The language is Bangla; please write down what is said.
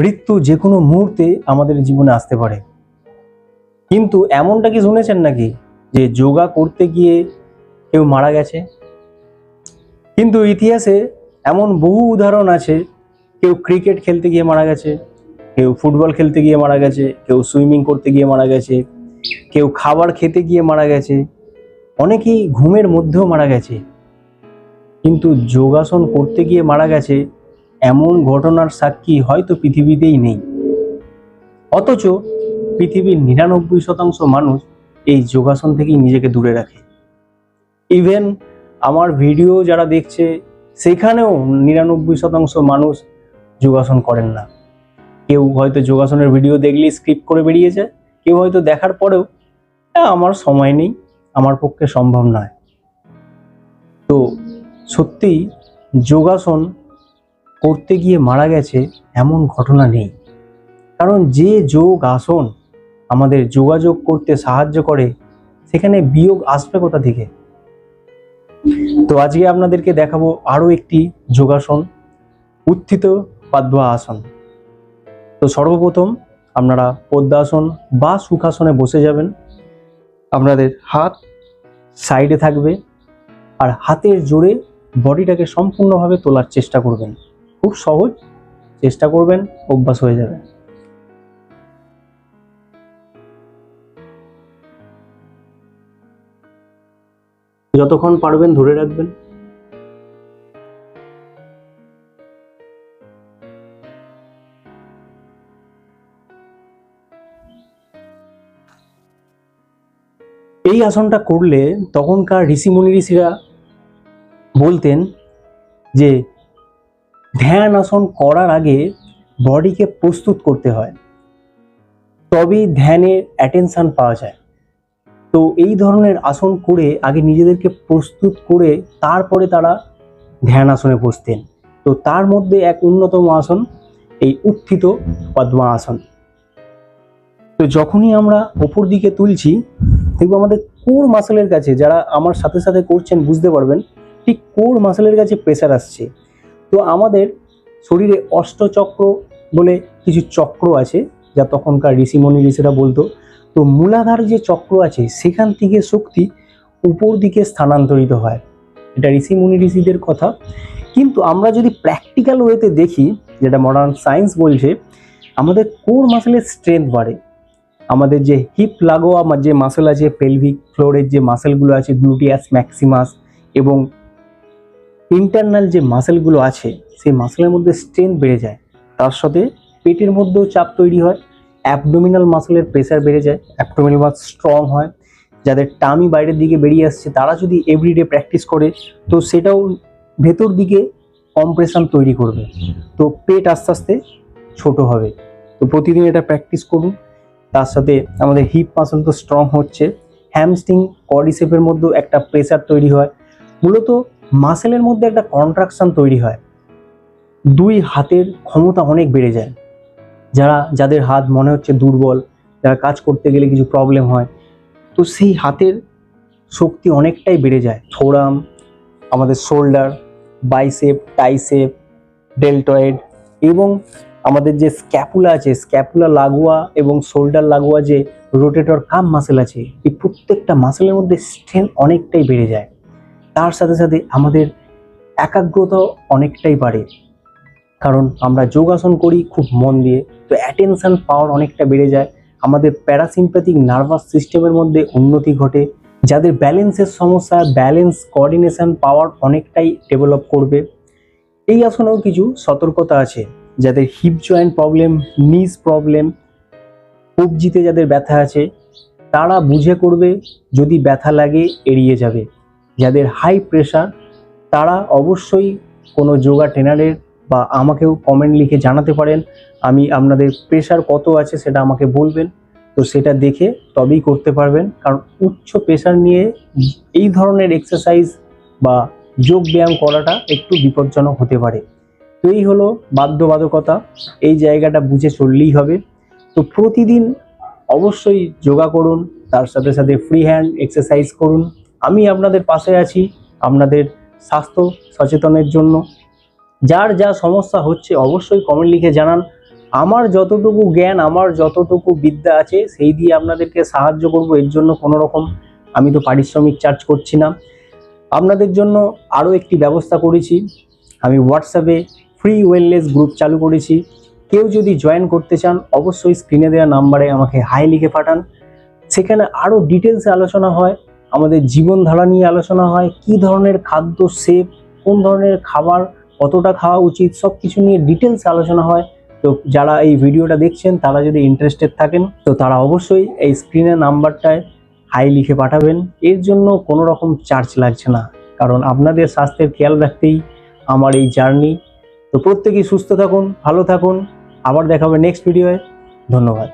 মৃত্যু যে কোনো মুহূর্তে আমাদের জীবনে আসতে পারে। কিন্তু এমনটা কি শুনেছেন নাকি যে যোগা করতে গিয়ে কেউ মারা গেছে? কিন্তু ইতিহাসে এমন বহু উদাহরণ আছে, কেউ ক্রিকেট খেলতে গিয়ে মারা গেছে, কেউ ফুটবল খেলতে গিয়ে মারা গেছে, কেউ সুইমিং করতে গিয়ে মারা গেছে, কেউ খাবার খেতে গিয়ে মারা গেছে, অনেকেই ঘুমের মধ্যেও মারা গেছে। কিন্তু যোগাসন করতে গিয়ে মারা গেছে এমন ঘটনার সাক্ষী হয়তো পৃথিবীতেই নেই। অথচ পৃথিবীর নিরানব্বই শতাংশ মানুষ এই যোগাসন থেকেই নিজেকে দূরে রাখে। ইভেন আমার ভিডিও যারা দেখছে সেখানেও নিরানব্বই শতাংশ মানুষ যোগাসন করেন না। কেউ হয়তো যোগাসনের ভিডিও দেখলেই স্ক্রিপ্ট করে বেরিয়েছে কেউ হয়তো দেখার পরেও "হ্যাঁ, আমার সময় নেই আমার পক্ষে সম্ভব নয়। তো সত্যিই যোগাসন করতে গিয়ে মারা গেছে এমন ঘটনা নেই। কারণ যে যোগ আসন আমাদের যোগাযোগ করতে সাহায্য করে, সেখানে বিয়োগ আসবে কোথা থেকে? তো আজকে আপনাদেরকে দেখাবো আরও একটি যোগাসন, উত্থিত পাদ্মা আসন তো সর্বপ্রথম আপনারা পদ্মাসন বা সুখাসনে বসে যাবেন। আপনাদের হাত সাইডে থাকবে আর হাতের জোরে বডিটাকে সম্পূর্ণভাবে তোলার চেষ্টা করবেন। খুব সহজ, চেষ্টা করবেন, অভ্যাস হয়ে যাবে। যতক্ষণ পারবেন ধরে রাখবেন। এই আসনটা করলে তখনকার ঋষিমুনি ঋষিরা বলতেন যে ধ্যান আসন করার আগে বডিকে প্রস্তুত করতে হয়। তবেই ধ্যানের অ্যাটেনশন পাওয়া যায়। তো এই ধরনের আসন করে আগে নিজেদেরকে প্রস্তুত করে তারপরে তারা ধ্যান আসনে বসতেন। তো তার মধ্যে এক অন্যতম আসন, এই উত্থিত পদ্মা আসন। তো যখনই আমরা ওপর দিকে তুলছি, দেখব আমাদের কোর মাসেলের কাছে, যারা আমার সাথে সাথে করছেন বুঝতে পারবেন, ঠিক কোর মাসেলের কাছে প্রেশার আসছে। তো আমাদের শরীরে অষ্টচক্র বলে কিছু চক্র আছে, যা তখনকার ঋষিমণি ঋষিরা বলতো। তো মূলাধার যে চক্র আছে, সেখান থেকে শক্তি উপর দিকে স্থানান্তরিত হয়। এটা ঋষিমুনি ঋষিদের কথা। কিন্তু আমরা যদি প্র্যাকটিক্যাল ওয়েতে দেখি, যেটা মডার্ন সায়েন্স বলছে, আমাদের কোর মাসেলের স্ট্রেংথ বাড়ে। আমাদের যে হিপ লাগোয়া, যে মাসেল আছে পেলভিক ফ্লোরের যে মাসেলগুলো আছে গ্লুটিয়াস ম্যাক্সিমাস এবং ইন্টারনাল যে মাসেলগুলো আছে, সেই মাসেলের মধ্যে স্ট্রেন বেড়ে যায়। তার সাথে পেটের মধ্যেও চাপ তৈরি হয় অ্যাবডোমিনাল মাসেলের প্রেসার বেড়ে যায় অ্যাবডোমিনাল মাস স্ট্রং হয়। যাদের টামি বাইরের দিকে বেরিয়ে আসছে, তারা যদি এভরিডে প্র্যাকটিস করে, তো সেটাও ভেতর দিকে কম্প্রেশন তৈরি করবে। তো পেট আস্তে আস্তে ছোট হবে। তো প্রতিদিন এটা প্র্যাকটিস করুন। তার সাথে আমাদের হিপ মাসল তো স্ট্রং হচ্ছে। হ্যামস্টিং কডিসেপের মধ্যেও একটা প্রেসার তৈরি হয়। মূলত মাসেলের মধ্যে একটা কন্ট্রাকশন তৈরি হয়। দুই হাতের ক্ষমতা অনেক বেড়ে যায়। যারা, যাদের হাত মনে হচ্ছে দুর্বল, যারা কাজ করতে গেলে কিছু প্রবলেম হয়, তো সেই হাতের শক্তি অনেকটাই বেড়ে যায়। থোরাম আমাদের শোল্ডার, বাইসেপ, টাইসেপ, ডেল্টয়েড এবং আমাদের যে স্ক্যাপুলা আছে, স্ক্যাপুলা লাগোয়া এবং শোল্ডার লাগোয়া যে রোটেটর কাম মাসেল আছে, এই প্রত্যেকটা মাসেলের মধ্যে স্ট্রেংথ অনেকটাই বেড়ে যায়। তার সাথে সাথে আমাদের একাগ্রতা অনেকটাই বাড়ে। কারণ আমরা যোগাসন করি খুব মন দিয়ে, তো অ্যাটেনশান পাওয়ার অনেকটা বেড়ে যায়। আমাদের প্যারাসিম্প্যাথিক নার্ভাস সিস্টেমের মধ্যে উন্নতি ঘটে। যাদের ব্যালেন্সের সমস্যা ব্যালেন্স কোঅর্ডিনেশন পাওয়ার অনেকটাই ডেভেলপ করবে। এই আসনেও কিছু সতর্কতা আছে, যাদের hip joint problem knee problem কবজিতে যাদের ব্যথা আছে, তারা বুঝে করবে, যদি ব্যথা লাগে, এড়িয়ে যাবে। যাদের হাই প্রেশার তারা অবশ্যই কোনো যোগা ট্রেনারের বা আমাকেও কমেন্ট লিখে জানাতে পারেন। আমি আপনাদের প্রেশার কত আছে সেটা আমাকে বলবেন। তো সেটা দেখে তবেই করতে পারবেন। কারণ উচ্চ প্রেশার নিয়ে এই ধরনের এক্সারসাইজ বা যোগ ব্যায়াম করাটা একটু বিপজ্জনক হতে পারে। তো এই হলো বাধ্যবাধকতা। এই জায়গাটা বুঝে চললেই হবে। তো প্রতিদিন অবশ্যই যোগা করুন, তার সাথে সাথে ফ্রি হ্যান্ড এক্সারসাইজ করুন। আমি আপনাদের পাশে আছি আপনাদের স্বাস্থ্য সচেতনের জন্য। যার যা সমস্যা হচ্ছে অবশ্যই কমেন্ট লিখে জানান। আমার যতটুকু জ্ঞান, আমার যতটুকু বিদ্যা আছে, সেই দিয়ে আপনাদেরকে সাহায্য করব। এর জন্য কোনো রকম আমি তো পারিশ্রমিক চার্জ করছি না। আপনাদের জন্য আরও একটি ব্যবস্থা করেছি। আমি হোয়াটসঅ্যাপে ফ্রি ওয়েলনেস গ্রুপ চালু করেছি। কেউ যদি জয়েন করতে চান, অবশ্যই স্ক্রিনে দেওয়া নাম্বারে আমাকে হাই লিখে পাঠান। সেখানে আরও ডিটেলসে আলোচনা হয়। আমাদের জীবনধারা নিয়ে আলোচনা হয়, কি ধরনের খাদ্য সেভ কোন ধরনের খাবার কতটা খাওয়া উচিত সব কিছু নিয়ে ডিটেলসে আলোচনা হয়। তো যারা এই ভিডিওটা দেখছেন, তারা যদি ইন্টারেস্টেড থাকেন, তো তারা অবশ্যই এই স্ক্রিনের নাম্বারটায় হাই লিখে পাঠাবেন। এর জন্য কোনো রকম চার্জ লাগছে না, কারণ আপনাদের স্বাস্থ্যের খেয়াল রাখতেই আমার এই জার্নি তো প্রত্যেকেই সুস্থ থাকুন, ভালো থাকুন। আবার দেখাবে নেক্সট ভিডিওয়ে ধন্যবাদ।